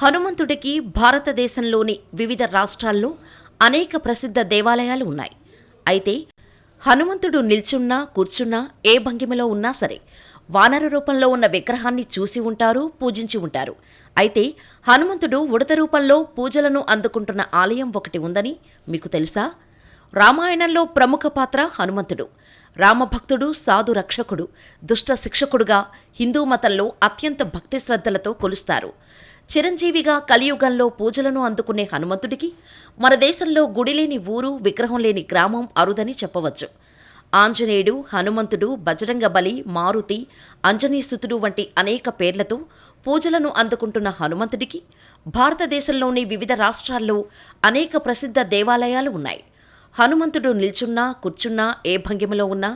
హనుమంతుడికి భారతదేశంలోని వివిధ రాష్ట్రాల్లో అనేక ప్రసిద్ధ దేవాలయాలు ఉన్నాయి. అయితే హనుమంతుడు నిల్చున్నా కూర్చున్నా ఏ భంగిమలో ఉన్నా సరే వానర రూపంలో ఉన్న విగ్రహాన్ని చూసి ఉంటారు పూజించి ఉంటారు. అయితే హనుమంతుడు ఉడత రూపంలో పూజలను అందుకుంటున్న ఆలయం ఒకటి ఉందని మీకు తెలుసా? రామాయణంలో ప్రముఖ పాత్ర హనుమంతుడు. రామభక్తుడు సాధు రక్షకుడు దుష్ట శిక్షకుడుగా హిందూ మతంలో అత్యంత భక్తి శ్రద్ధలతో కొలుస్తారు. చిరంజీవిగా కలియుగంలో పూజలను అందుకునే హనుమంతుడికి మన దేశంలో గుడి లేని ఊరు విగ్రహం లేని గ్రామం అరుదని చెప్పవచ్చు. ఆంజనేయుడు హనుమంతుడు బజరంగబలి మారుతి అంజనీసుతుడు వంటి అనేక పేర్లతో పూజలను అందుకుంటున్న హనుమంతుడికి భారతదేశంలోని వివిధ రాష్ట్రాల్లో అనేక ప్రసిద్ధ దేవాలయాలు ఉన్నాయి. హనుమంతుడు నిల్చున్నా కూర్చున్నా ఏ భంగిమలో ఉన్నా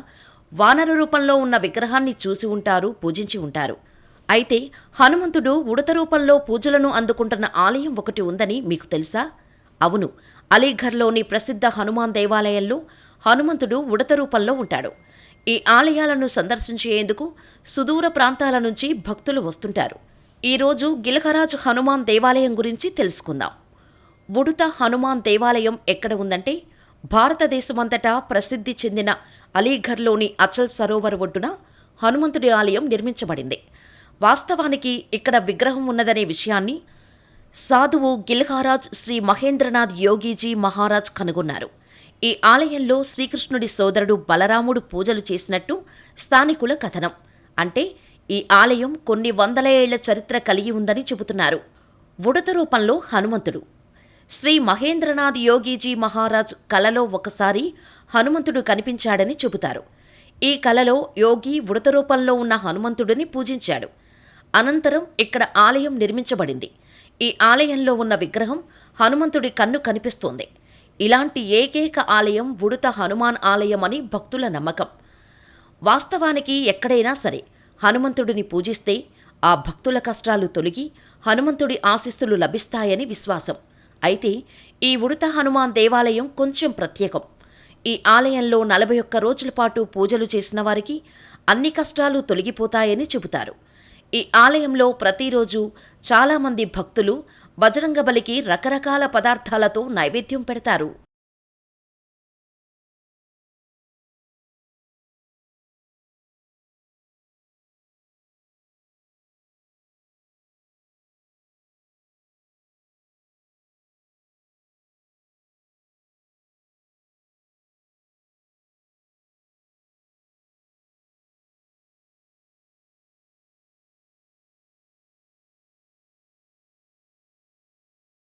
వానర రూపంలో ఉన్న విగ్రహాన్ని చూసి ఉంటారు పూజించి ఉంటారు. అయితే హనుమంతుడు ఉడత రూపంలో పూజలను అందుకుంటున్న ఆలయం ఒకటి ఉందని మీకు తెలుసా? అవును అలీఘర్లోని ప్రసిద్ధ హనుమాన్ దేవాలయంలో హనుమంతుడు ఉడత రూపంలో ఉంటాడు. ఈ ఆలయాలను సందర్శించేందుకు సుదూర ప్రాంతాల నుంచి భక్తులు వస్తుంటారు. ఈరోజు గిలహరాజ్ హనుమాన్ దేవాలయం గురించి తెలుసుకుందాం. ఉడుత హనుమాన్ దేవాలయం ఎక్కడ ఉందంటే భారతదేశమంతటా ప్రసిద్ధి చెందిన అలీఘర్లోని అచల్ సరోవర్ ఒడ్డున హనుమంతుడి ఆలయం నిర్మించబడింది. వాస్తవానికి ఇక్కడ విగ్రహం ఉన్నదనే విషయాన్ని సాధువు గిల్హారాజ్ శ్రీ మహేంద్రనాథ్ యోగీజీ మహారాజ్ కనుగొన్నారు. ఈ ఆలయంలో శ్రీకృష్ణుడి సోదరుడు బలరాముడు పూజలు చేసినట్టు స్థానికుల కథనం. అంటే ఈ ఆలయం కొన్ని వందల ఏళ్ళ చరిత్ర కలిగి ఉందని చెబుతున్నారు. ఉడత రూపంలో హనుమంతుడు. శ్రీ మహేంద్రనాథ్ యోగీజీ మహారాజ్ కలలో ఒకసారి హనుమంతుడు కనిపించాడని చెబుతారు. ఈ కలలో యోగి ఉడత రూపంలో ఉన్న హనుమంతుడిని పూజించాడు. అనంతరం ఇక్కడ ఆలయం నిర్మించబడింది. ఈ ఆలయంలో ఉన్న విగ్రహం హనుమంతుడి కన్ను కనిపిస్తోంది. ఇలాంటి ఏకైక ఆలయం ఉడుత హనుమాన్ ఆలయమని భక్తుల నమ్మకం. వాస్తవానికి ఎక్కడైనా సరే హనుమంతుడిని పూజిస్తే ఆ భక్తుల కష్టాలు తొలగి హనుమంతుడి ఆశీస్సులు లభిస్తాయని విశ్వాసం. అయితే ఈ ఉడత హనుమాన్ దేవాలయం కొంచెం ప్రత్యేకం. ఈ ఆలయంలో నలభై ఒక్క రోజుల పాటు పూజలు చేసిన వారికి అన్ని కష్టాలు తొలగిపోతాయని చెబుతారు. ఈ ఆలయంలో ప్రతిరోజు చాలామంది భక్తులు బజరంగబలికి రకరకాల పదార్థాలతో నైవేద్యం పెడతారు.